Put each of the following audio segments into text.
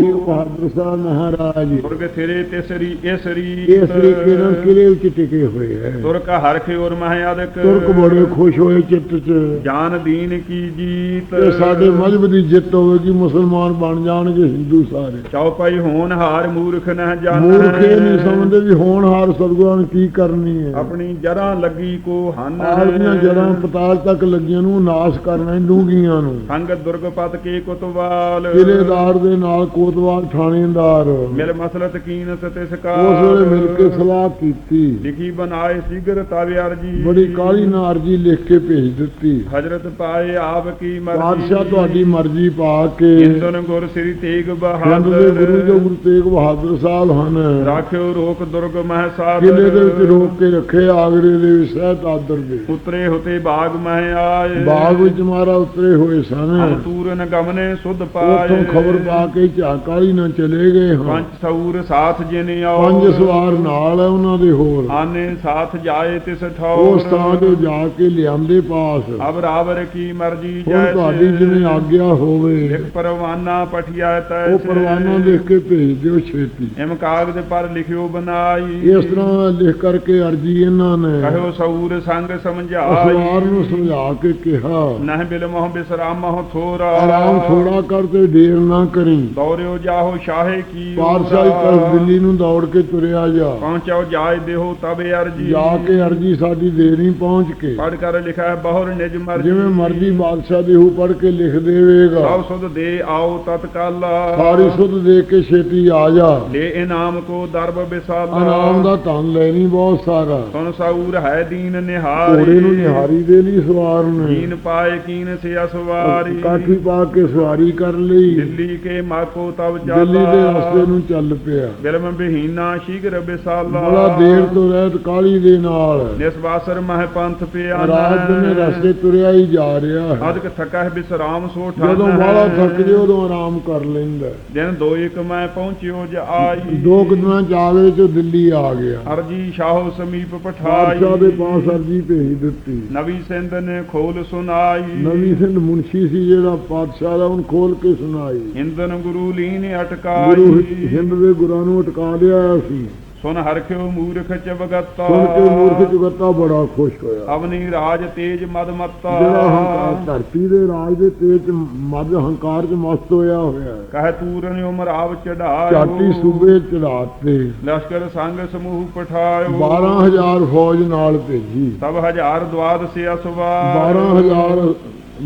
ਤੇਗ ਬਹਾਦਰ ਸਾਹਿਬ ਮਹਾਰਾਜ। ਦੁਰਗ ਥਿਰੇ ਤਿਸਰੀ ਇਸਰੀ ਇਸ ਤਰੀਕੇ ਨਾਲ ਕਿਲੇ ਵਿੱਚ ਟਿਕੇ ਹੋਏ ਹੈ? ਤੁਰਕ ਹਰਖ ਔਰ ਮਹਿਆਦਕ ਤੁਰਕ ਬੜੇ ਖੁਸ਼ ਹੋਏ ਚਿੱਤ 'ਚ। ਜਾਨ ਦੀਨ ਕੀ ਜੀਤ। ਸਾਡੇ ਮਜ਼ਹਬ ਦੀ ਜਿੱਤ ਹੋਵੇਗੀ ਮੁਸਲਮਾਨ ਬਣ ਜਾਣਗੇ ਹਿੰਦੂ ਸਾਰੇ। ਚੌਪਾਈ ਹੋਣ ਹਾਰ ਮੂਰਖ ਨਹਿ ਜਾਣ। ਮੂਰਖ ਇਹ ਨਹੀਂ ਸਮਝਦੇ ਵੀ ਹੋਣਹਾਰ ਸਤਿਗੁਰਾਂ ਨੇ ਕੀ ਕਰਨੀ ਹੈ। ਆਪਣੀ ਜਰਾਂ ਲੱਗੀ ਕੋ ਹਨ। ਆਪਣੀਆਂ ਜੜਾਂ ਪਤਾਲ ਤੱਕ ਲੱਗੀਆਂ ਨੂੰ ਨਾਸ਼ ਕਰਨਾ ਹੈ ਡੂੰਘੀਆਂ ਨੂੰ। ਸੰਗਤ ਦੁਰਗਪਤ ਕੇ ਕੁਤਵਾਲ। ਕਿਲੇਦਾਰ ਦੇ ਨਾਲ ਕੋਤਵਾਲ ਥਾਣੇਦਾਰ। ਮਿਲ ਮਸਲਤ ਕੀਨ ਸਤੇ ਉਸ ਸਕਾਰ ਵੇਲੇ ਮਿਲ ਕੇ ਸਲਾਹ ਕੀਤੀ। ਲਿਖੀ ਬਨਾਏ ਸਿਗਰ ਤਵੇ ਅਰਜੀ। ਬੜੀ ਕਾਲੀ ਨਾਲ ਅਰਜੀ ਲਿਖ ਕੇ ਭੇਜ ਦਿੱਤੀ। ਹਜ਼ਰਤ ਪਾਏ ਆਪ ਕੀ ਮਰਜ਼ੀ। ਬਾਦਸ਼ਾਹ ਤੁਹਾਡੀ ਮਰਜ਼ੀ ਪਾ ਕੇ ਇੰਦਨ ਗੁਰ ਸ੍ਰੀ ਤੇਗ ਹਿੰਦ ਦੇ ਗੁਰੂ ਜੋ ਬਹਾਦਰ ਗੁਰੂ ਤੇਗ ਬਹਾਦਰ ਸਾਹਿਬ ਹਨ। ਰਾਖਿਓ ਰੋਕ ਦੁਰਗ ਮਹਿ ਸਾਦਰ। ਕਿਲੇ ਦੇ ਵਿੱਚ ਰੋਕ ਕੇ ਰੱਖੇ ਆਗਰੇ ਦੇ ਵਿੱਚ ਸਹਿਤ ਆਦਰ ਦੇ। ਉਤਰੇ ਹੁਤੇ ਬਾਗ ਮਹਿ ਆਏ। ਬਾਗ ਵਿੱਚ ਮਾਰਾ ਉਤਰੇ ਹੋਏ ਸਨ। ਤੂਰਨ ਗਮਨੇ ਸੁਧ ਪਾਏ। ਉਥੋਂ ਖਬਰ ਪਾ ਕੇ ਝਾਕਾਲੀ ਨਾਲ ਚਲੇ ਗਏ ਹਾਂ। ਪੰਜ ਸੌਰ ਸਾਥ ਜਿਨੇ ਆਓ ਪੰਜ ਸਵਾਰ ਨਾਲ ਹੈ ਉਹਨਾਂ ਦੇ ਹੋਰ। ਆਨੇ ਸਾਥ ਜਾਏ ਤਿਸ ਉਸ ਠੌਰ। ਥਾਂ ਤੇ ਜਾ ਕੇ ਲਿਆਂਦੇ ਪਾਸ। ਅਬ ਰਾਵਰ ਕੀ ਮਰਜ਼ੀ ਹੁਣ ਤੁਹਾਡੀ ਜਿਵੇਂ ਆਗਿਆ ਹੋਵੇ। ਲਿਖ ਪਰਵਾਨਾ ਪਠਿਆ ਤੈ ਉਹ ਪਰਵਾਨਾ ਲਿਖ ਕੇ ਭੇਜ ਦਿਓ ਛੇਤੀ। ਇਮ ਕਾਗਜ਼ ਪਰ ਲਿਖਿਓ ਬਨਾਈ। ਇਸ ਤਰ੍ਹਾਂ ਲਿਖ ਕਰਕੇ ਅਰਜੀ ਇਹਨਾਂ ਨੇ। ਕਹਿਓ ਸੌਰ ਸੰਗ ਸਮਝਾਈ। ਅਸਵਾਰ ਨੂੰ ਸਮਝਾ ਕੇ ਕਿਹਾ। ਨਹਿ ਬਿਲ ਮੋਹ ਬਿਸਰਾਮਹੁ ਥੋਰਾ। ਆਰਾਮ ਥੋੜਾ ਕਰ ਤੇ ਢੇਰ ਨਾ ਕਰੀ। ਦੌੜਿਓ ਜਾਹੋ ਸ਼ਾਹੇ ਕੀ ਪਾਰਸ਼ਾਹੀ ਤਰਫ ਦਿੱਲੀ ਨੂੰ ਦੌੜ ਕੇ ਤੁਰਿਆ ਜਾ। ਪਹੁੰਚਾਓ ਜਾਏ ਦੇਹੋ ਤਬੇ ਅਰਜੀ। ਜਾ ਕੇ ਅਰਜੀ ਸਾਡੀ ਦੇਰੀ ਪਹੁੰਚ ਕੇ। ਪੜ ਕਰ ਲਿਖਾ ਹੈ ਬਹੁਰ ਨਿਜ ਮਰਜ਼ੀ। ਜਿਵੇਂ ਮਰਜ਼ੀ ਬਾਦਸ਼ਾਹ ਦੀ ਹੂ ਪੜ ਕੇ ਲਿਖ ਦੇਵੇਗਾ। ਸਭ ਸੁਧ ਦੇ ਆਓ ਤਤਕਾਲਾ। ਸਾਰੀ ਸੁਧ ਦੇ ਕੇ ਛੇਤੀ ਆ ਜਾ। ਲੈ ਇਨਾਮ ਕੋ ਦਰਬ ਬਿਸਾਲਾ ਆਰਾਮ ਦਾ ਧਨ ਲੈਣੀ ਬਹੁਤ ਸਾਰਾ। ਸੁਨ ਸੌਰ ਹੈ ਦੀਨ ਨਿਹਾਰੀ। ਘੋੜੇ ਨੂੰ ਨਿਹਾਰੀ ਦੇ ਲਈ ਸਵਾਰ ਨੇ। ਕੀਨ ਪਾਏ ਕੀਨ ਸੇ ਅਸਵਾਰੀ ਕਾਠੀ ਪਾ ਕੇ ਸਵਾਰੀ ਕਰ ਲਈ। ਦਿੱਲੀ ਕੇ ਮਾਕੋ ਤਬ ਦਿੱਲੀ ਚਾਲਾ। ਦੇ ਰਸਤੇ ਨੂੰ ਚੱਲ ਪਿਆ। ਬਿਲਮ ਬਿਹੀਨਾ ਸ਼ੀਘਰ ਬਿਸਾਲਾ। ਬੜਾ ਦੇਰ ਤੋਂ ਰਹਿਤ ਕਾਲੀ ਦੇ ਨਾਲ। ਨਿਸਵਾਸਰ ਮਹਿ ਪੰਥ ਪਿਆ ਰਾਤ ਦੇ ਰਸਤੇ ਤੁਰਿਆ ਹੀ ਜਾ ਰਿਹਾ ਅਦਕ ਥਕਾ ਹੈ ਬਿਸਰਾਮ ਸੋ ਠਾਨਾ ਜਦੋਂ ਬਾਹਲਾ ਥੱਕ ਜੇ ਉਦੋਂ ਆਰਾਮ ਕਰ ਲੈਂਦਾ। ਦਿਨ ਦੋ ਇੱਕ ਮੈਂ ਪਹੁੰਚਿਓ ਜ ਆਈ। ਦੋ ਕੁ ਦਿਨਾਂ ਚ ਆਗਰੇ ਚੋਂ ਦਿੱਲੀ ਆ ਗਿਆ। ਅਰਜੀ ਸ਼ਾਹੋ ਸਮੀਪ ਬਾਦਸ਼ਾਹ ਦੇ ਪਠਾਈ ਪਾਸ ਅਰਜੀ ਭੇਜ ਦਿੱਤੀ। ਨਵੀ ਸਿੰਧ ਨੇ ਖੋਲ ਸੁਨਾਈ ਨਵੀਂ ਸਿੰਘ ਮੁਨਸ਼ੀ ਸੀ ਜਿਹੜਾ ਪਾਤਸ਼ਾਹ ਦਾ ਉਹਨ ਖੋਲ ਕੇ ਸੁਣਾਈ। ਹਿੰਦਨ ਗੁਰੂ ਲੀਨ ਗੁਰੂ ਅਟਕਾਈ ਹਿੰਦ ਦੇ ਗੁਰਾਂ ਨੂੰ ਅਟਕਾ ਲਿਆ ਸੀ। ਸੁਨ ਹਰਖਿਓ ਮੂਰਖ ਚਵਗਤਾ। ਸੁਣ ਕੇ ਮੂਰਖ ਜਗਤਾ ਬੜਾ ਖੁਸ਼ ਹੋਇਆ। ਅਵਨੀ ਰਾਜ ਤੇਜ ਮਦ ਮੱਤਾ। ਜਿਹੜਾ ਹੰਕਾਰ ਧਰਤੀ ਦੇ ਰਾਜ ਦੇ ਤੇਜ ਮਦ ਹੰਕਾਰ ਚ ਮਸਤ ਹੋਇਆ ਹੋਇਆ ਕਹੇ ਤੂਰਨ ਉਮਰਾਵ ਚੜਾਇਓ ਚਾਟੀ ਸੂਬੇ ਚੜਾਤੇ ਲਸ਼ਕਰ ਸੰਗ ਸਮੂਹ ਪਠਾਇਓ। 12000 ਫੌਜ ਨਾਲ ਭੇਜੀ। ਸਭ ਹਜ਼ਾਰ ਦਵਾਦ ਸੇ ਅਸਵਾਰ 12000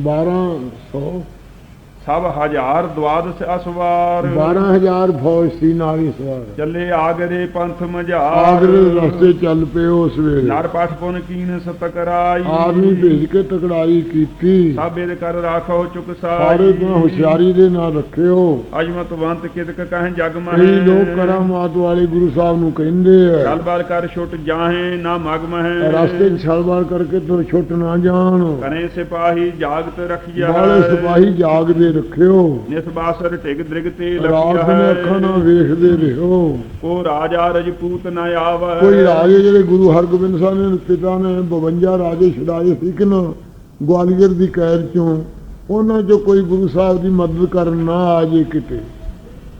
1200 ਸਭ ਹਜ਼ਾਰ ਦਵਾਦ ਸੇ ਅਸਵਾਰ। 12000 ਫੌਜ ਸੀ ਨਾਲ ਹੀ ਸਵਾਰ। ਚੱਲੇ ਆਗਰੇ ਪੰਥ ਮਝਾਰ। ਆਗਰੇ ਰਸਤੇ ਚੱਲ ਪਏ ਉਸ ਵੇਲੇ ਨਰ ਪਠ ਪੁਨ ਕੀਨ ਸਤਕਰਾਈ। ਆਦਮੀ ਭੇਜ ਕੇ ਤਕੜਾਈ ਕੀਤੀ। ਸਾਬੇ ਕਰ ਰਾਖੋ ਚੁਕ ਸਾਰੇ ਤੋਂ ਹੁਸ਼ਿਆਰੀ ਦੇ ਨਾਲ ਰੱਖਿਓ। ਅਜਮਤਵੰਤ ਕਿਦਕ ਕਹਿ ਜਗ ਮਹਿ। ਲੋਕ ਕਰਾਮਾਤ ਵਾਲੇ ਗੁਰੂ ਸਾਹਿਬ ਨੂੰ ਕਹਿੰਦੇ ਆ। ਚਲ ਬਲ ਕਰ ਛੁੱਟ ਜਾਹੇ ਨਾ ਮਗ ਮਹਿ। ਰਸਤੇ ਛਲਵਾਰ ਕਰਕੇ ਤੁਰ ਛੁੱਟ ਨਾ ਜਾਣ। ਕਰੇ ਸਿਪਾਹੀ ਜਾਗਤ ਰਖਿਆ ਵਾਲੇ ਸਿਪਾਹੀ ਜਾਗਦੇ ਰੱਖਿਓ। ਨਿਸਬਾਸਰ ਢਿਗ ਦ੍ਰਿਗ ਤੇ ਰਾਤ ਲਖਿਆ ਨੂੰ ਅੱਖਾਂ ਨਾਲ ਵੇਖਦੇ ਰਹੋ। ਕੋ ਰਾਜਾ ਰਜਪੂਤ ਨ ਆਵੈ। ਕੋਈ ਰਾਜੇ ਜਿਹੜੇ ਗੁਰੂ ਹਰਗੋਬਿੰਦ ਸਾਹਿਬ ਨੇ ਪਿਤਾ ਨੇ 52 ਰਾਜੇ ਛੁਡਾਏ ਸੀ ਕਿ ਨਾ ਗਵਾਲੀਅਰ ਦੀ ਕੈਦ ਚੋਂ ਉਹਨਾਂ ਚੋਂ ਕੋਈ ਗੁਰੂ ਸਾਹਿਬ ਦੀ ਮਦਦ ਕਰਨ ਨਾ ਆ ਜੇ ਕਿਤੇ।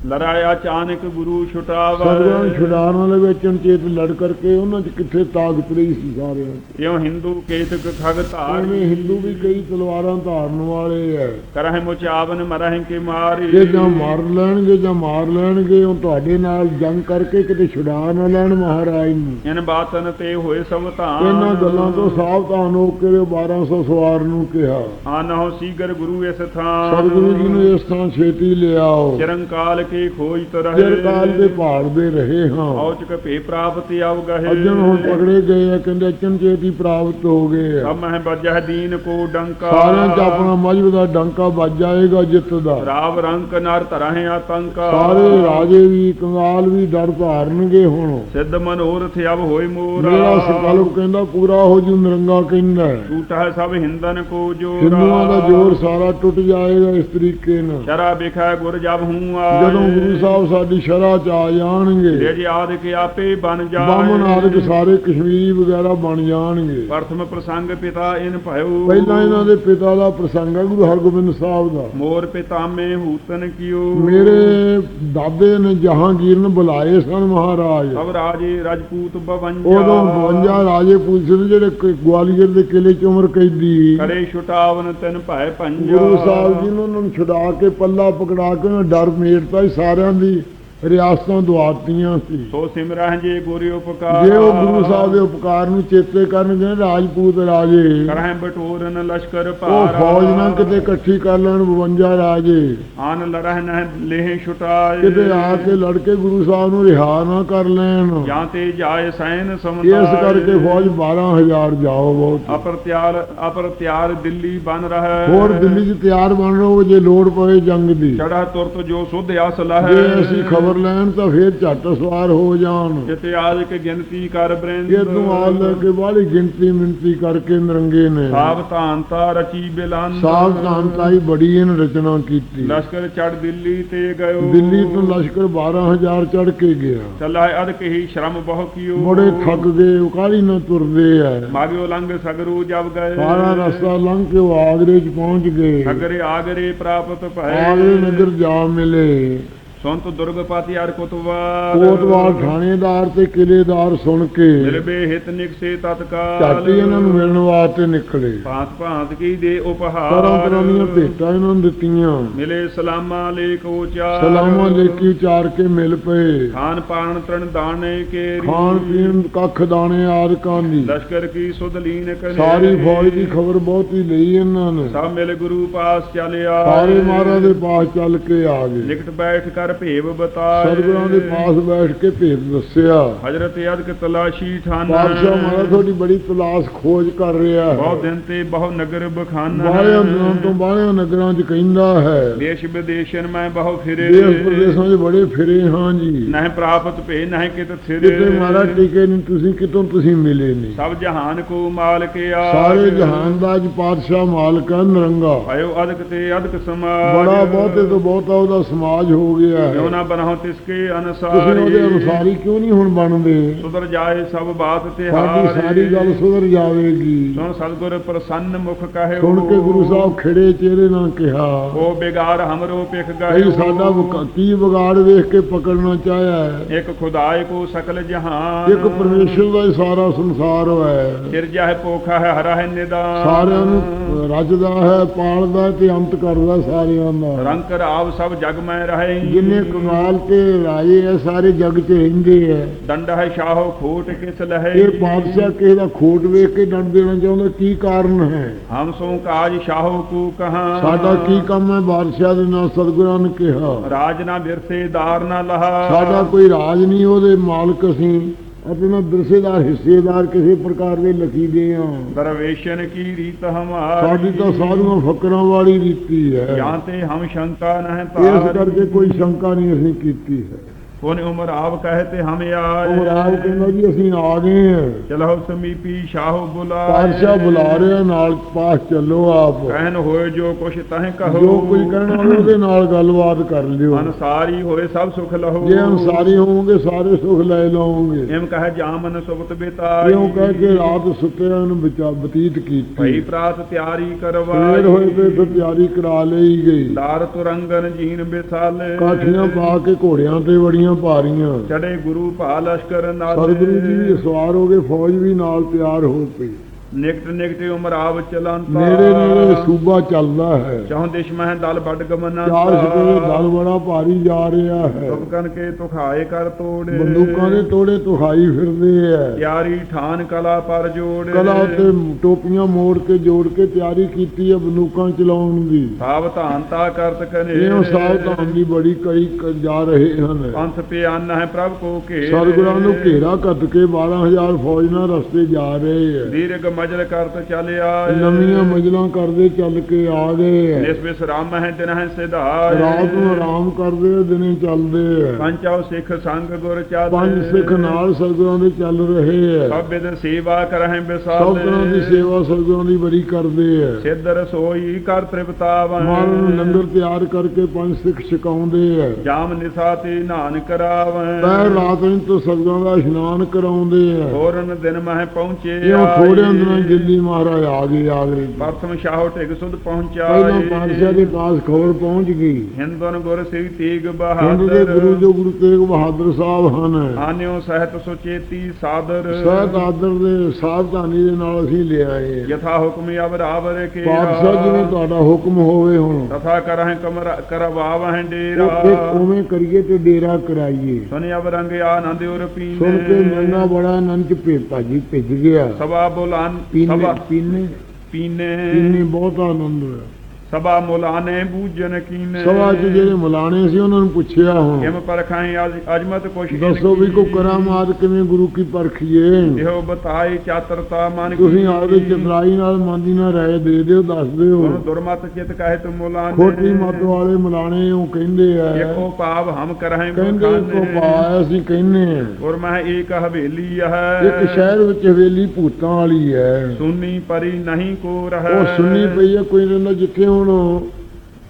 ਲੜਾਇਆ ਚਾਨਕ ਗੁਰੂ ਛੁਟਾਵੈ। ਸਤਿਗੁਰਾਂ ਛੁਡਾਉਣ ਵਾਲੇ ਵਿੱਚ ਅਣਚੇਤ ਲੜ ਕਰਕੇ ਉਹਨਾਂ 'ਚ ਕਿੱਥੇ ਤਾਕਤ ਰਹੀ ਸੀ ਸਾਰਿਆਂ 'ਚ? ਇਉ ਹਿੰਦੂ ਕੇਤਕ ਖਗ ਧਾਰ। ਐਵੇਂ ਹਿੰਦੂ ਵੀ ਕਈ ਤਲਵਾਰਾਂ ਧਾਰਨ ਵਾਲੇ ਐ। ਕਰਹਿ ਮੁਚਾਵਨ ਮਰਹਿ ਕੇ ਮਾਰੀ। ਇਹ ਜਾਂ ਮਾਰ ਲੈਣਗੇ ਜਾਂ ਮਾਰ ਲੈਣਗੇ ਉਹ ਤੁਹਾਡੇ ਨਾਲ ਜੰਗ ਕਰਕੇ ਕਿਤੇ ਛੁਡਾ ਨਾ ਲੈਣ ਮਹਾਰਾਜ ਨੂੰ। ਇਨ ਬਾਤਨ ਤੇ ਹੋਏ ਸਭ ਧਾਨ ਇਹਨਾਂ ਗੱਲਾਂ ਤੋਂ ਸਾਵਧਾਨ ਹੋ ਕੇ 1200 ਸਵਾਰ ਨੂੰ ਕਿਹਾ। ਆਨਹੁ ਸੀਗਰ ਗੁਰੂ ਇਸ ਥਾਨ ਸਤਿਗੁਰੂ ਜੀ ਨੂੰ ਇਸ ਥਾਂ ਛੇਤੀ ਲਿਆਓ। ਚਿਰੰਕਾਲ ਕੇ ਖੋਜ ਤਰਹਿ ਚਿਰ ਕਾਲ ਦੇ ਭਾਲਦੇ ਰਹੇ ਹਾਂ। ਔਚਕ ਭੇ ਪ੍ਰਾਪਤ ਆਵ ਗਏ ਅਜਨ ਹੁਣ ਪਕੜੇ ਗਏ ਆ ਕਹਿੰਦੇ ਅਚਨ ਚੇਤੀ ਪ੍ਰਾਪਤ ਹੋ ਗਏ ਆ। ਸਭ ਮਹਿ ਬਜਹ ਦੀਨ ਕੋ ਡੰਕਾ। ਸਾਰਿਆਂ 'ਚ ਆਪਣਾ ਮਜਬ ਦਾ ਡੰਕਾ ਵੱਜ ਜਾਏਗਾ ਜਿੱਤ ਦਾ। ਰਾਵ ਰੰਕ ਨਰ ਧਰਹਿ ਆਤੰਕਾ। ਸਾਰੇ ਰਾਜੇ ਵੀ ਕੰਗਾਲ ਵੀ ਡਰ ਧਾਰਨਗੇ ਹੁਣ। ਸਿੱਧ ਮਨੋਰਥ ਅਬ ਹੋਏ ਮੋਰਾ। ਮੇਰਾ ਸੰਕਲਪ ਕਹਿੰਦਾ ਪੂਰਾ ਹੋ ਜੂ ਨਿਰੰਗਾ ਕਹਿੰਦਾ। ਹੈ। ਟੂਟਾ ਹੈ ਸਭ ਹਿੰਦਨ ਕੋ ਜੋਰਾ। ਹਿੰਦੂਆਂ ਦਾ ਜ਼ੋਰ ਸਾਰਾ ਟੁੱਟ ਜਾਏਗਾ ਇਸ ਤਰੀਕੇ ਨਾਲ। ਸ਼ਰਾ ਬਿਖਾ ਗੁਰ ਜਬ ਹੂੰ ਜਦੋਂ ਗੁਰੂ ਸਾਹਿਬ ਸਾਡੀ ਸ਼ਰ੍ਹਾ ਚ ਆ ਜਾਣਗੇ। ਜੇ ਜੀ ਆਦਿਕ ਆਪੇ ਬਨ ਜਾਏ। ਬਾਮਨ ਆਦਿਕ ਸਾਰੇ ਕਸ਼ਮੀਰੀ ਵਗੈਰਾ ਬਣ ਜਾਣਗੇ। ਪ੍ਰਥਮ ਪ੍ਰਸੰਗ ਪਿਤਾ ਇਨ ਭਇਓ। ਪਹਿਲਾਂ ਇਹਨਾਂ ਦੇ ਪਿਤਾ ਦਾ ਪ੍ਰਸੰਗ ਹੈ ਗੁਰੂ ਹਰਗੋਬਿੰਦ ਸਾਹਿਬ ਦਾ। ਮੋਰ ਪਿਤਾਮੇ ਹੂਤਨ ਕਿਓ। ਮੇਰੇ ਦਾਦੇ ਨੇ ਜਹਾਂਗੀਰ ਨੂੰ ਬੁਲਾਏ ਸਨ ਮਹਾਰਾਜ। ਸਭ ਰਾਜੇ ਰਾਜਪੂਤ 52 ਉਦੋਂ 52 ਰਾਜੇ ਨੇ ਜਿਹੜੇ ਗਵਾਲੀਅਰ ਦੇ ਕਿਲੇ ਚ ਉਮਰ ਕੈਦੀ। ਕਰੇ ਛੁਟਾਵਨ ਤਨ ਭੈ ਪੰਜਾ। ਗੁਰੂ ਸਾਹਿਬ ਜੀ ਨੇ ਉਹਨਾਂ ਨੂੰ ਛੁਡਾ ਕੇ ਪੱਲਾ ਪਕੜਾ ਕੇ ਉਹਨਾਂ ਡਰ ਮੇਟਤਾ ਸੀ ਸਾਰਿਆਂ ਦੀ ਰਿਆਸਤਾਂ ਦਵਾਤੀਆਂ ਸੀ। ਸੋ ਸਿਮਰਹਿ ਜੇ ਗੁਰੂ ਉਪਕਾਰ। ਜੇ ਉਹ ਗੁਰੂ ਸਾਹਿਬ ਦੇ ਉਪਕਾਰ ਨੂੰ ਚੇਤੇ ਕਰਨਗੇ ਰਾਜਪੂਤ ਰਾਜੇ। ਕਰਹਿ ਬਟੋਰਨ ਲਸ਼ਕਰ ਉਹ ਭਾਰ ਫੌਜ ਨਾ ਕਿਤੇ ਇਕੱਠੀ ਕਰ ਲੈਣ 52 ਰਾਜੇ। ਆਨ ਲਰਹਿ ਨਹਿ ਲੇਹ ਛੁਟਾਏ। ਕਿਤੇ ਆ ਕੇ ਲੜ ਕੇ ਗੁਰੂ ਸਾਹਿਬ ਨੂੰ ਰਿਹਾ ਨਾ ਕਰ ਲੈਣ। ਜਾਂ ਤੇ ਜਾਏ ਸੈਨ ਸਮਤਾਏ ਇਸ ਕਰਕੇ ਫੌਜ 12000 ਜਾਓ ਬਹੁਤ। ਅਪਰਤਿਆਰ ਅਪਰਤਿਆਰ ਦਿੱਲੀ ਬਨ ਰਹਿ ਹੋਰ ਦਿੱਲੀ 'ਚ ਤਿਆਰ ਬਣ ਰਹੋ ਜੇ ਲੋੜ ਪਵੇ ਜੰਗ ਦੀ। ਚੜਾ ਤੁਰਤ ਜੋ ਸੁਧ ਅਸਲ ਹੈ ਜੇ ਅਸੀਂ ਖਬਰ ਲੈਣ ਤਾਂ ਫੇਰ ਝੱਟ ਸਵਾਰ ਹੋ ਜਾਣ। ਜਿਤੇ ਆਦਿਕ ਗਿਣਤੀ ਕਰ ਬ੍ਰਿੰਦ। ਇਹ ਤੋਂ ਆ ਲੈ ਕੇ ਬਾਹਲੀ ਗਿਣਤੀ ਮਿੰਤੀ ਕਰਕੇ ਨਰੰਗੇ ਨੇ। ਸਾਵਧਾਨਤਾ ਰਚੀ ਬਿਲੰਦ ਸਾਵਧਾਨਤਾ ਹੀ ਬੜੀ ਇਹਨ ਰਚਨਾ ਕੀਤੀ। ਲਸ਼ਕਰ ਚੜ ਦਿੱਲੀ ਤੇ ਗਇਓ। ਦਿੱਲੀ ਤੋਂ ਲਸ਼ਕਰ 12000 ਚੜ ਕੇ ਗਿਆ। ਚੱਲਾ ਅਦਕ ਹੀ ਸ਼ਰਮ ਬਹੁ ਕੀਓ। ਬੜੇ ਥੱਕ ਗਏ ਉਕਾਲੀ ਨਾ ਤੁਰਦੇ ਐ। ਮਾਗਿਓ ਲੰਘ ਸਗਰੂ ਜਬ ਗਏ। ਸਾਰਾ ਰਸਤਾ ਲੰਘ ਕੇ ਆਗਰੇ 'ਚ ਪਹੁੰਚ ਗਏ। ਅਗਰੇ ਆਗਰੇ ਪ੍ਰਾਪਤ ਭਏ। ਆਗਰੇ ਨਗਰ ਜਾ ਮਿਲੇ। ਸੰਤ ਦੁਰਗਪਤੀ ਅਰ ਕੁਤਵਾਰ ਕੋਤਵਾਲ ਥਾਣੇਦਾਰ ਤੇ ਕਿਲੇਦਾਰ ਸੁਣ ਕੇ ਮਿਲਬੇ ਹਿਤ ਨਿਕਸੇ ਤਤਕਾਲ। ਹੀ ਇਹਨਾਂ ਨੂੰ ਮਿਲਣ ਵਾਸਤੇ ਨਿਕਲੇ। ਭਾਂਤ ਭਾਂਤ ਕੀ ਦੇ ਉਪਹਾਰ। ਤਰ੍ਹਾਂ ਤਰ੍ਹਾਂ ਦੀਆਂ ਭੇਟਾਂ ਇਹਨਾਂ ਨੂੰ ਦਿੱਤੀਆਂ। ਮਿਲੇ ਸਲਾਮਾ ਲੇਕ ਉਚਾਰ। ਸਲਾਮਾਂ ਲੇਕੀ ਉਚਾਰ ਕੇ ਮਿਲ ਪਏ। ਖਾਨ ਪਾਨ ਤਰਨ ਦਾਣੇ ਕੇ ਖਾਣ ਪੀਣ ਕੱਖ ਦਾਣੇ ਆਦਿਕਾਂ ਦੀ। ਲਸ਼ਕਰ ਕੀ ਸੁਧ ਲੀਨ ਕਰੇ। ਸਾਰੀ ਫੌਜ ਦੀ ਖਬਰ ਬਹੁਤੀ ਲਈ ਇਹਨਾਂ ਨੇ। ਸਭ ਮਿਲ ਗੁਰੂ ਪਾਸ ਚਲਿਆ। ਸਾਰੇ ਮਹਾਰਾਜ ਦੇ ਪਾਸ ਚੱਲ ਕੇ ਆ ਗਏ। ਨਿਕਟ ਬੈਠ ਕਰ ਭੇਵ ਬਤਾਏ। ਸਤਿਗੁਰਾਂ ਦੇ ਪਾਸ ਬੈਠ ਕੇ ਭੇਦ ਦੱਸਿਆ। ਹਜ਼ਰਤ ਅਦਕ ਤਲਾਸ਼ੀ ਠਾਨ ਪਾਤਸ਼ਾਹ ਮਹਾਰਾਜ ਤੁਹਾਡੀ ਬੜੀ ਤਲਾਸ਼ ਖੋਜ ਕਰ ਰਿਹਾ ਬਹੁਤ ਹੈ ਦਿਨ ਤੇ ਬਹੁ ਨਗਰ ਬਖਾਨਾ। ਬਾਹਲਿਆਂ ਦਿਨਾਂ ਤੋਂ ਬਾਹਲਿਆਂ ਨਗਰਾਂ 'ਚ ਕਹਿੰਦਾ ਹੈ। ਦੇਸ਼ ਵਿਦੇਸ਼ਨ ਮੈਂ ਬਹੁ ਫਿਰੇ। ਦੇਸ਼ ਪ੍ਰਦੇਸ਼ਾਂ 'ਚ ਬੜੇ ਫਿਰੇ ਹਾਂ ਜੀ। ਨਹਿ ਪ੍ਰਾਪਤ ਭੇ ਨਹਿ ਕਿਤ ਕਿਤੇ ਥਿਰੇ ਮਹਾਰਾਜ ਟਿਕੇ ਨਹੀਂ ਤੁਸੀਂ ਕਿਤੋਂ ਤੁਸੀਂ ਮਿਲੇ ਨਹੀਂ। ਸਭ ਜਹਾਨ ਕੋ ਮਾਲਕ ਆ। ਸਾਰੇ ਜਹਾਨ ਦਾ ਅੱਜ ਪਾਤਸ਼ਾਹ ਮਾਲਕ ਹੈ ਨਰੰਗਾ। ਆਇਓ ਅਦਕ ਤੇ ਅਦਕ ਸਮਾਜ। ਬੜਾ ਬਹੁਤੇ ਤੋਂ ਬਹੁਤਾ ਉਹਦਾ ਸਮਾਜ ਹੋ ਗਿਆ। ਕਿਉ ਨਾ ਬਨਹੁ ਤਿਸਕੇ ਤੁਸੀਂ ਅਨਸਾਰੀ ਉਹਦੇ ਅਨੁਸਾਰੀ ਕਿਉਂ ਨਹੀਂ ਹੁਣ ਬਣਦੇ? ਸੁਧਰ ਜਾਏ ਸਭ ਬਾਤ ਤੇ ਸਾਡੀ ਸਾਰੀ ਗੱਲ ਸੁਧਰ ਜਾਵੇਗੀ। ਸੁਣ ਸਤਗੁਰ ਪ੍ਰਸੰਨ ਮੁਖ ਕਹੇ ਸੁਣ ਕੇ ਗੁਰੂ ਸਾਹਿਬ ਖੜੇ ਚਿਹਰੇ ਨਾਲ ਕਿਹਾ। ਉਹ ਬਿਗਾਰ ਹਮਰੋ ਪਿਖ ਗਏ ਸਾਡਾ ਵਿਕ- ਕੀ ਵਿਗਾੜ ਵੇਖ ਕੇ ਪਕੜਨਾ ਚਾਹਿਆ ਇੱਕ ਖੁਦਾਏ ਕੋ ਸਕਲ ਜਹਾਨ। ਇੱਕ ਪਰਮੇਸ਼ਰ ਦਾ ਸਾਰਾ ਸੰਸਾਰ ਹੈ। ਸਿਰ ਜਾਹਿ ਪੋਖਾ ਹੈ ਹਰਾ ਹੈ ਨਿਦਾਨ। ਸਾਰਿਆਂ ਨੂੰ ਰਜਦਾ ਹੈ ਪਾਲਦਾ ਤੇ ਅੰਤ ਕਰਦਾ ਸਾਰਿਆਂ ਦਾ। ਰੰਗ ਰਾਵ ਸਭ ਜਗ ਮੈਂ ਰਹੇ। ਜਿੰਨੇ ਕਮਾਲ ਤੇ ਰਾਜੇ ਹੈ ਸਾਰੇ ਜਗ 'ਚ ਰਹਿੰਦੇ ਹੈ। ਦੰਡ ਹੈ ਸ਼ਾਹੋ ਖੋਟ ਕਿਸ ਲਹੈ? ਇਹ ਪਾਤਸ਼ਾਹ ਕਿਸੇ ਦਾ ਖੋਟ ਵੇਖ ਕੇ ਡੰਡ ਦੇਣਾ ਚਾਹੁੰਦਾ ਕੀ ਕਾਰਨ ਹੈ? ਹਮ ਸੋ ਕਾਜ ਸ਼ਾਹੋ ਕੋ ਕਹਾ। ਸਾਡਾ ਕੀ ਕੰਮ ਹੈ? ਬਾਦਸ਼ਾਹ ਦੇ ਨਾਲ ਸਤਿਗੁਰਾਂ ਨੇ ਕਿਹਾ। ਰਾਜ ਨਾ ਬਿਰਸੇ ਦਾਰ ਨਾ ਲਹਾ। ਸਾਡਾ ਕੋਈ ਰਾਜ ਨਹੀਂ ਉਹਦੇ ਮਾਲਕ ਅਸੀਂ। ਆਪਣਾ ਬਿਰਸੇਦਾਰ ਹਿੱਸੇਦਾਰ ਕਿਸੇ ਪ੍ਰਕਾਰ ਦੇ ਲਖੀਦੇ ਹਾਂ ਦਰਵੇਸ਼ਨ ਕੀ ਰੀਤ ਹਮਾਰੀ? ਸਾਡੀ ਤਾਂ ਸਾਧੂਆਂ ਫਕਰਾਂ ਵਾਲੀ ਰੀਤੀ ਹੈ। ਜਾਂ ਤੇ ਹਮ ਸ਼ੰਕਾ ਨਹਿ ਇਸ ਤਾਰ ਕਰਕੇ ਕੋਈ ਸ਼ੰਕਾ ਨਹੀਂ ਅਸੀਂ ਕੀਤੀ ਹੈ। ਕੋਨ ਉਮਰ ਆਪ ਕਹਤੇ ਹਮ ਆਏ ਉਹ ਰਾਜ ਕਹਿੰਦਾ ਜੀ ਅਸੀਂ ਆ ਗਏ ਹਾਂ। ਚਲੋ ਸਮੀਪੀ ਸ਼ਾਹੋ ਬੁਲਾਏ ਪਾਤਸ਼ਾਹ ਬੁਲਾ ਰਿਹਾ ਨਾਲ ਪਾਸ ਚੱਲੋ ਆਪ। ਕਹਿਨ ਹੋਏ ਜੋ ਕੁਛ ਤਹ ਕਹੋ। ਜੋ ਕੋਈ ਕਹਿਣਾ ਹੋਵੇ ਉਹਦੇ ਨਾਲ ਗੱਲਬਾਤ ਕਰ ਲਿਓ। ਅਨਸਾਰੀ ਹੋਏ ਸਭ ਸੁਖ ਲਹੋ। ਜੇ ਅਨਸਾਰੀ ਹੋਵੋਗੇ ਸਾਰੇ ਸੁਖ ਲੈ ਲਓਗੇ। ਇਮ ਕਹੇ ਜਾਮਨ ਸੁਬਤ ਬਿਤਾਈ। ਕਿਉਂ ਕਹਿ ਕੇ ਰਾਤ ਸੁੱਤਿਆਂ ਨੂੰ ਬਤੀਤ ਭਈ ਕੀਤੀ ਪ੍ਰਾਤ ਤਿਆਰੀ ਕਰਵਾਈ। ਹੋਏ ਤੇ ਫਿਰ ਤਿਆਰੀ ਕਰਾ ਲਈ ਗਈ। ਦਾਰ ਤੁਰੰਗਨ ਜੀਨ ਬਿਸਾਲੇ। ਕਾਠੀਆਂ ਪਾ ਕੇ ਘੋੜਿਆਂ ਤੇ ਬੜੀਆਂ ਭਾਰੀਆਂ। ਚੜੇ ਗੁਰੂ ਭਾ ਲਸ਼ਕਰ ਨਾਲੇ ਸਤਿਗੁਰੂ ਜੀ ਵੀ ਸਵਾਰ ਹੋ ਗਏ ਫੌਜ ਵੀ ਨਾਲ ਤਿਆਰ ਹੋ ਪਈ। ਨਿਕਟ ਨਿਕਟ ਉਮਰ ਆਵ ਚਲੰਤਾ ਨੇੜੇ ਨੇੜੇ ਸੂਬਾ ਚੱਲਦਾ ਹੈ। ਚੌਂ ਦਿਸ਼ ਮਹਿ ਦਲ ਵੱਡ ਗਮਨਾ ਚਾਰ ਸਿਪਾਹੀ ਦਲ ਬੜਾ ਭਾਰੀ ਜਾ ਰਿਹਾ ਹੈ। ਤੁਪਕਨ ਕੇ ਤੁਖਾਏ ਕਰ ਤੋੜੇ। ਬੰਦੂਕਾਂ ਦੇ ਤੋੜੇ ਤੁਖਾਈ ਫਿਰਦੇ ਐ ਤਿਆਰੀ ਠਾਨ ਕਲਾ ਪਰ ਜੋੜੇ। ਕਲਾ ਉੱਤੇ ਟੋਪੀਆਂ ਮੋੜ ਕੇ ਜੋੜ ਕੇ ਤਿਆਰੀ ਕੀਤੀ ਹੈ ਬੰਦੂਕਾਂ ਚਲਾਉਣ ਦੀ। ਸਾਵਧਾਨਤਾ ਕਰਤ ਕਨੇ ਇਹ ਸਾਵਧਾਨ ਦੀ ਬੜੀ ਕਈ ਜਾ ਰਹੇ ਹਨ। ਪੰਥ ਪਿਆਨ ਹੈ ਪ੍ਰਭ ਕੋ ਕੇ ਸਤਿਗੁਰਾਂ ਨੂੰ ਘੇਰਾ ਕੱਟ ਕੇ 12000 ਫੌਜ ਨਾਲ ਰਸਤੇ ਜਾ ਰਹੇ ਐ ਦੀਰਘ ਮਜਲ ਕਰਤ ਚੱਲ ਆਏ ਨਵੀਆਂ ਮਜਲਾਂ ਕਰਦੇ ਚੱਲ ਕੇ ਆ ਗਏ ਹੈ ਨਿਸ ਵਿਸਰਾਮ ਹੈ ਦਿਨ ਹੈ ਸਿਧਾਏ। ਰਾਤ ਨੂੰ ਆਰਾਮ ਕਰਦੇ ਆ, ਦਿਨੇ ਚੱਲਦੇ ਪੰਚਾਉ ਸਿੱਖ ਸੰਗ ਗੁਰ ਚਾਲੇ ਪੰਜ ਸਿੱਖ ਨਾਲ ਸਤਿਗੁਰਾਂ ਦੇ ਚੱਲ ਰਹੇ ਹੈ ਸਭ ਵਿਦ ਸੇਵਾ ਕਰਹਿ ਸਭ ਬਿਸਾਲੇ ਤਰ੍ਹਾਂ ਦੀ ਸੇਵਾ ਸਤਿਗੁਰਾਂ ਦੀ ਬੜੀ ਕਰਦੇ ਹੈ ਸਿੱਧ ਰਸੋਈ ਕਰ ਤ੍ਰਿਪਤਾਵਨ। ਮਾਰਨ ਨੂੰ ਲੰਗਰ ਤਿਆਰ ਕਰਕੇ ਪੰਜ ਸਿੱਖ ਛਕਾਉਂਦੇ ਹੈ ਜਾਮ ਨਿਸਾ ਤੇ ਨਾਨ ਕਰਾਵਨ। ਪੈਰ ਰਾਤ ਨੂੰ ਤੋਂ ਸਤਿਗੁਰਾਂ ਦਾ ਇਸ਼ਨਾਨ ਕਰਾਉਂਦੇ ਹੈ ਹੋਰਨ ਦਿਨ ਮਹਿ ਪਹੁੰਚੇ ਇਹ ਥੋੜਿਆਂ ਦਿਨਾਂ ਦਿੱਲੀ ਮਹਾਰਾਜ ਆ ਗਏ ਆਗਰੇ ਪ੍ਰਥਮ ਸ਼ਾਹੋ ਢਿਗ ਸੁਧ ਪਹਿਲਾਂ ਪਹੁੰਚਾਏ ਪਾਤਸ਼ਾਹ ਦੇ ਪਾਸ ਖਬਰ ਪਹੁੰਚ ਗਈ। ਹਿੰਦਨ ਗੁਰ ਸ੍ਰੀ ਤੇਗ ਹਿੰਦ ਦੇ ਗੁਰੂ ਬਹਾਦਰ ਜੋ ਗੁਰੂ ਤੇਗ ਬਹਾਦਰ ਸਾਹਿਬ ਹਨ। ਆਨਿਓ ਸਹਿਤ ਸੁਚੇਤੀ ਸਾਦਰ। ਸਹਿਤ ਆਦਰ ਦੇ ਸਾਵਧਾਨੀ ਦੇ ਨਾਲ ਅਸੀਂ ਲਿਆਏ ਯਥਾ ਹੁਕਮ ਅਬਰਾਵਰ ਕੇ ਪਾਤਸ਼ਾਹ ਜਿਵੇਂ ਤੁਹਾਡਾ ਹੁਕਮ ਹੋਵੇ ਹੁਣ। ਤਥਾ ਕਰਹਿ ਕਮਰ ਕਰਵਾਵਹਿ ਡੇਰਾ। ਉਵੇਂ ਕਰੀਏ ਤੇ ਡੇਰਾ ਕਰਾਈਏ। ਸੁਨਿ ਅਬ ਰੰਗ ਆਨੰਦ ਉਰ ਪੀਨੇ। ਸੁਣ ਕੇ ਮੈਨਾਂ ਬੜਾ ਆਨੰਦ ਚ ਭੇਤਾ ਜੀ ਭਿੱਜ ਗਿਆ। ਸਭਾ ਬੁਲਾਨ ਪੀਨੇ ਸਭਾ ਪੀਨੇ ਪੀਨੇ ਪੀਨੇ ਬਹੁਤ ਆਨੰਦ ਹੋਇਆ। ਸਭਾ ਮੁਲਾਨੇ ਬੂਜਨ ਕੀਨੇ। ਸਭਾ ਚ ਜਿਹੜੇ ਮੁਲਾਣੇ ਸੀ ਉਹਨਾਂ ਨੂੰ ਪੁੱਛਿਆ ਹੁਣ। ਕਿਮ ਪਰਖਾਈ ਅਜ- ਅਜਮਤ ਕੁਛ ਦੱਸੋ ਵੀ ਕੋ ਕਰਾਮਾਤ ਕਿਵੇਂ ਗੁਰੂ ਕੀ ਪਰਖੀਏ? ਇਹੋ ਬਤਾਈ ਚਾਤਰਤਾ ਮਨ ਤੁਸੀਂ ਆਪਦੇ ਚਤਰਾਈ ਨਾਲ ਮੰਦੀ ਨਾਲ ਰਾਏ ਦੇ ਦਿਓ ਦੱਸ ਦਿਓ। ਹੁਣ ਦੁਰਮਤ ਚਿਤ ਕਹੇ ਤੁ ਮੁਲਾਨੇ ਖੋਟੀ ਮਤ ਵਾਲੇ ਮੁਲਾਣੇ ਉਹ ਕਹਿੰਦੇ ਆ। ਏਕੋ ਭਾਵ ਹਮ ਕਰਹਿ ਕਹਿੰਦੇ ਕੋ ਪਾਇਆ ਅਸੀਂ ਕਹਿੰਨੇ ਆ ਔਰ ਮੈਂ ਏਕ ਹਵੇਲੀ ਹੈ। ਇੱਕ ਸ਼ਹਿਰ ਵਿੱਚ ਹਵੇਲੀ ਭੂਤਾਂ ਵਾਲੀ ਹੈ। ਸੁਨੀ ਪਰੀ ਨਹੀਂ ਕੋ ਰਹਿ। ਉਹ ਸੁਣਨੀ ਪਈ ਹੈ ਕੋਈ ਰਹਿੰਦਾ ਜਿੱਥੇ ਹੁਣ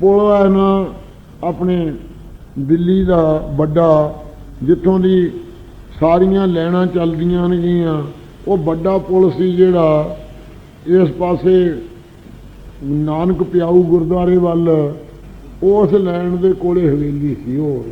ਪੁਲ ਹੈ ਨਾ ਆਪਣੇ ਦਿੱਲੀ ਦਾ ਵੱਡਾ ਜਿੱਥੋਂ ਦੀ ਸਾਰੀਆਂ ਲੈਣਾ ਚੱਲਦੀਆਂ ਨੇਗੀਆਂ ਉਹ ਵੱਡਾ ਪੁਲ ਸੀ ਜਿਹੜਾ ਇਸ ਪਾਸੇ ਨਾਨਕ ਪਿਆਊ ਗੁਰਦੁਆਰੇ ਵੱਲ ਉਸ ਲੈਣ ਦੇ ਕੋਲੇ ਹਵੇਲੀ ਸੀ ਉਹ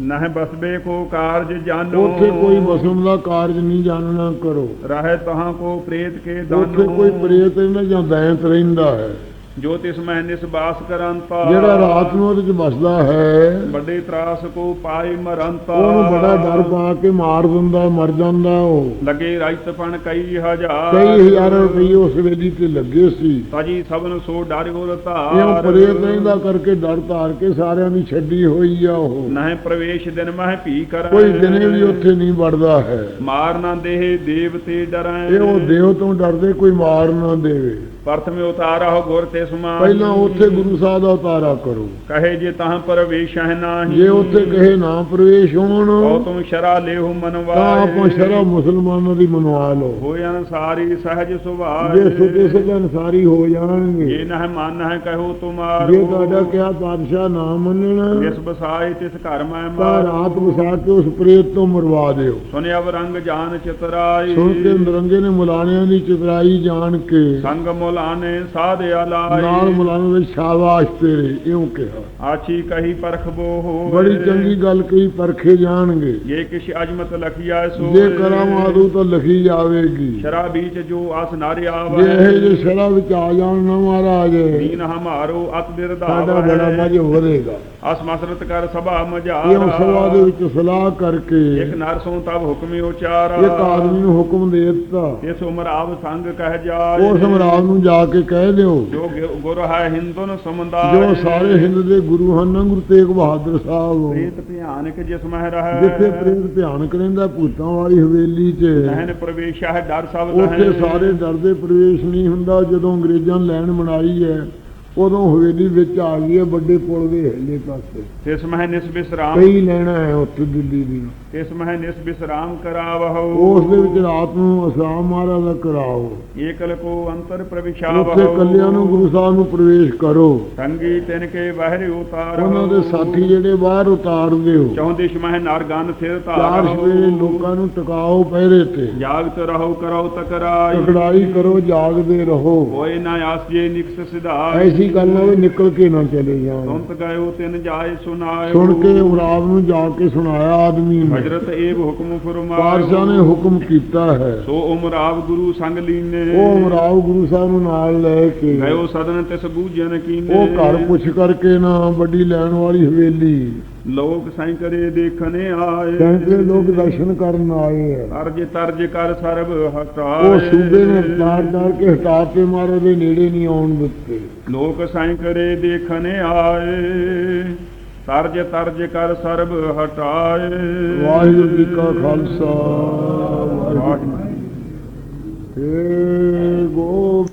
ਨਹਿ ਬਸਬੇ ਕੋ ਕਾਰਜ ਜਾਨੋ ਉੱਥੇ ਕੋਈ ਵਸਣ ਦਾ ਕਾਰਜ ਨਹੀਂ ਜਾਣਨਾ ਕਰੋ। ਰਹਿ ਤਹਾਂ ਕੋ ਪ੍ਰੇਤ ਕੇ ਉੱਥੇ ਦਾਨੋ। ਕੋਈ ਪ੍ਰੇਤ ਰਹਿੰਦਾ ਜਾਂ ਦੈਂਤ ਰਹਿੰਦਾ ਹੈ। ਜੋ ਤਿਸ ਮੈਂ ਨਿਸਬਾਸ ਕਰੰਤਾ ਜਿਹੜਾ ਰਾਤ ਨੂੰ ਉਹਦੇ ਚ ਵੱਸਦਾ ਹੈ ਵੱਡੇ ਤਰਾਸ ਕੋ ਪਾਈ ਮਰੰਤਾ। ਉਹਨੂੰ ਬੜਾ ਡਰ ਪਾ ਕੇ ਮਾਰ ਦਿੰਦਾ ਮਰ ਜਾਂਦਾ ਉਹ। ਲਗੇ ਰਾਜਤਪਣ ਕਈ ਹਜ਼ਾਰ। ਕਈ ਹਜ਼ਾਰ ਰੁਪਏ ਉਸ ਵੇਲੀ ਤੇ ਲੱਗੇ ਸੀ। ਤਜੀ ਸਭਨ ਸੋ ਡਰ ਗੁਰ ਇਉਂ ਧਾਰ ਪ੍ਰੇਤ ਰਹਿੰਦਾ ਕਰਕੇ ਡਰ ਧਾਰ ਕੇ ਸਾਰਿਆਂ ਦੀ ਛੱਡੀ ਹੋਈ ਆ ਉਹ। ਨਹਿ ਪ੍ਰਵੇਸ਼ ਦਿਨ ਮਹਿ ਭੀ ਕਰ ਕੋਈ ਦਿਨੇ ਵੀ ਉੱਥੇ ਨਹੀਂ ਵੜਦਾ ਹੈ। ਮਾਰ ਨਾ ਦੇਹ ਦੇਵਤੇ ਡਰੈ। ਇਹ ਉਹ ਦੇਵ ਤੋਂ ਡਰਦੇ ਕੋਈ ਮਾਰ ਨਾ ਦੇਵੇ। ਪ੍ਰਥਮੇ ਉਤਾਰਾ ਹੋ ਗੁਰ ਤੇ ਸਮਾਨ। ਪਹਿਲਾਂ ਉੱਥੇ ਗੁਰੂ ਸਾਹਿਬ ਦਾ ਉਤਾਰਾ ਕਰੋ। ਕਹੇ ਜੇ ਤਹਾਂ ਪ੍ਰਵੇਸ਼ ਹੈ ਨਾਹੀ। ਜੇ ਉੱਥੇ ਕਹੇ ਨਾ ਪ੍ਰਵੇਸ਼ ਹੋਣ ਉਹ ਤੁਮ ਸ਼ਰਾ ਲੇਹੁ ਤਾਂ ਮਨਵਾਏ ਆਪਾਂ ਸ਼ਰਾ ਮੁਸਲਮਾਨਾਂ ਦੀ ਮਨਵਾ ਲਓ। ਹੋਇ ਅਨਸਾਰੀ ਸਹਜ ਸੁਭਾਅ ਜੇ ਸੁਦੇ ਸੁਦੇ ਅਨਸਾਰੀ ਹੋ ਜਾਣਗੇ। ਇਹ ਨਹਿ ਮਨ ਹੈ ਕਹੋ ਤੁਮਾਰੋ। ਜੇ ਤੁਹਾਡਾ ਕਿਹਾ ਪਾਤਸ਼ਾਹ ਨਾ ਮੰਨਣਾ ਜਿਸ ਬਸਾਏ ਤਿਸ ਘਰ ਮੈਂ ਤਾਂ ਮਾਰ ਰਾਤ ਵਸਾ ਕੇ ਉਸ ਪ੍ਰੇਤ ਤੋਂ ਮਰਵਾ ਦਿਓ। ਸੁਨਿਆ ਰੰਗ ਜਾਨ ਚਿਤਰਾਈ। ਸੁਣ ਕੇ ਨਰੰਗੇ ਨੇ ਮੁਲਾਣਿਆਂ ਦੀ ਚਤਰਾਈ ਜਾਣ ਕੇ ਸੰਗ ਮੁਲਾਨੇ ਸਾਧਿਆ ਨਾਲ ਲਾਈ ਮੁਲਾਣੇ ਵਿੱਚ ਸ਼ਾਬਾਸ਼ ਤੇਰੇ ਇਉਂ ਕਿਹਾ। ਆਛੀ ਕਹੀ ਪਰਖ ਬੋ ਹੋਏ। ਬੜੀ ਚੰਗੀ ਗੱਲ ਕਹੀ ਪਰਖੇ ਜਾਣਗੇ। ਇਹ ਕਿਛ ਅਜਮਤ ਲਖਿਆ ਸੋ ਜੇ ਕਰਾਮਾਦੂ ਤਾਂ ਲਿਖੀ ਜਾਵੇਗੀ। ਸ਼ਰਾ ਬੀਚ ਜੋ ਅਸ ਨਾਰਿਆ ਜੇ ਇਹ ਜੇ ਸ਼ਰਾ ਵਿੱਚ ਆ ਜਾਣ ਨਾ ਮਹਾਰਾਜ। ਦੀਨ ਹਮਾਰੋ ਅਤ ਸਾਡਾ ਬੜਾ ਮਜ ਵਧੇਗਾ ਅਸ ਮਸਰਤ ਕਰ ਸਭਾ ਇਉਂ ਸਭਾ ਦੇ ਮਜਾਰਾ ਵਿੱਚ ਸਲਾਹ ਕਰਕੇ ਇੱਕ ਨਰ ਸੋ ਤਬ ਹੁਕਮਿ ਉਚਾਰਾ। ਇੱਕ ਆਦਮੀ ਨੂੰ ਹੁਕਮ ਦੇ ਦਿੱਤਾ। ਇਸ ਉਮਰ ਆਵ ਸੰਗ ਕਹਿ ਜਾਏ। ਉਹ ਸਮਰਾਜ ਨੂੰ ਜਾ ਕੇ ਕਹਿ ਦਿਓ। ਜੋ ਗੁਰ ਹੈ ਹਿੰਦੁਨ ਸਮੁੰਦਾਰ। ਜੋ ਸਾਰੇ ਹਿੰਦ ਦੇ ਗੁਰੂ ਹਨ ਗੁਰੂ ਤੇਗ ਬਹਾਦਰ ਸਾਹਿਬ। ਪ੍ਰੇਤ ਭਿਆਨਕ ਜਿਸ ਮਹਿ ਰਹਿ। ਜਿੱਥੇ ਪ੍ਰੇਤ ਭਿਆਨਕ ਰਹਿੰਦਾ ਭੂਤਾਂ ਵਾਲੀ ਹਵੇਲੀ 'ਚ। ਨਹਿਨ ਪ੍ਰਵੇਸ਼ ਹੈ ਡਰ ਸਭ ਉੱਥੇ ਨਹਿਨ। ਸਾਰੇ ਡਰਦੇ ਪ੍ਰਵੇਸ਼ ਨਹੀਂ ਹੁੰਦਾ ਜਦੋਂ ਅੰਗਰੇਜ਼ਾਂ ਲੈਣ ਬਣਾਈ ਹੈ। ਉਦੋਂ ਹਵੇਲੀ ਵਿੱਚ ਆ ਗਈ ਹੈ ਵੱਡੇ ਪੁਲ ਦੇ ਹੇਲੇ ਪਾਸੇ। ਤਿਸ ਮਹਿ ਨਿਸ ਵਿਸਰਾਮ ਕਈ ਲੈਣਾ ਹੈ ਉੱਥੇ ਦਿੱਲੀ ਦੀ। ਤਿਸ ਮਹਿ ਨਿਸ ਵਿਸਰਾਮ ਕਰਾਵਹੁ। ਉਸ ਦੇ ਵਿੱਚ ਰਾਤ ਨੂੰ ਅਸਾਮ ਮਹਾਰਾਜ ਦਾ ਕਰਾਓ। ਏਕਲ ਕੋ ਅੰਤਰ ਉੱਥੇ ਪ੍ਰਵਿਸ਼ਾਵਹੁ ਕੱਲਿਆਂ ਨੂੰ ਗੁਰੂ ਸਾਹਿਬ ਨੂੰ ਪ੍ਰਵੇਸ਼ ਕਰੋ। ਸੰਗੀ ਤਿਨ ਕੇ ਬਹਿਰੇ ਉਤਾਰ। ਉਹਨਾਂ ਦੇ ਸਾਥੀ ਜਿਹੜੇ ਬਾਹਰ ਉਤਾਰ ਦਿਓ ਚੌਂਦਿਸ਼ ਮਹਿ ਨਰ ਗੰਧ ਥਿਰ ਚਾਰ ਧਾਰ ਸਵੇਰੇ ਲੋਕਾਂ ਨੂੰ ਟਿਕਾਓ ਪਹਿਰੇ ਤੇ। ਜਾਗਤ ਰਹੋ ਕਰੋ ਤਕਰਾਈ। ਟਕਰਾਈ ਕਰੋ ਜਾਗਦੇ ਰਹੋ। ਹੋਏ ਨਾ ਆਸ ਜੇ ਨਿਕਸ ਐਸੀ ਗੱਲ ਨਾ ਹੋਵੇ ਨਿਕਲ ਕੇ ਨਾ ਚਲੇ ਜਾਣ। ਸੁਨਤ ਗਇਓ ਤਿਨ ਜਾਏ ਸੁਨਾਇਓ ਸੁਣ ਕੇ ਉਮਰਾਵ ਨੂੰ ਜਾ ਕੇ ਸੁਣਾਇਆ ਆਦਮੀ ਨੇ। ਹਜਰਤ ਏਬ ਹੁਕਮ ਪਾਤਸ਼ਾਹ ਫਰਮਾਇਓ ਨੇ ਹੁਕਮ ਕੀਤਾ ਹੈ। ਸੋ ਉਮਰਾਵ ਗੁਰੂ ਸੰਗ ਲੀਨੇ। ਉਹ ਉਮਰਾਵ ਗੁਰੂ ਸਾਹਿਬ ਨੂੰ ਨਾਲ ਲੈ ਕੇ। ਗਇਓ ਸਦਨ ਤਿਸ ਬੂਝਨ ਕੀਨੇ। ਉਹ ਘਰ ਪੁੱਛ ਕਰਕੇ ਨਾ ਵੱਡੀ ਲੈਣ ਵਾਲੀ ਹਵੇਲੀ। ਲੋਕ ਸਾਈਂ ਕਰੇ ਦੇਖਣੇ ਆਏ। ਸੈਂਕੜੇ ਲੋਕ ਦਰਸ਼ਨ ਕਰਨ ਆਏ ਹੈ ਤਰਜ ਤਰਜ ਕਰ ਸਰਬ ਹਟਾਏ। ਉਹ ਸੂਬੇ ਨੇ ਤਾਰ ਤਾਰ ਕੇ ਹਟਾ ਕੇ ਮਾਰੇ ਦੇ ਨੇੜੇ ਨਹੀਂ ਆਉਣ ਦਿੱਤੇ। ਲੋਕ ਸਾਈ ਕਰੇ ਦੇਖਣੇ ਆਏ। ਤਰਜ ਤਰਜ ਕਰ ਸਰਬ ਹਟਾਏ। ਵਾਹਿਗੁਰੂ ਜੀ ਕਾ ਖਾਲਸਾ, ਵਾਹਿਗੁਰੂ ਜੀ ਕੀ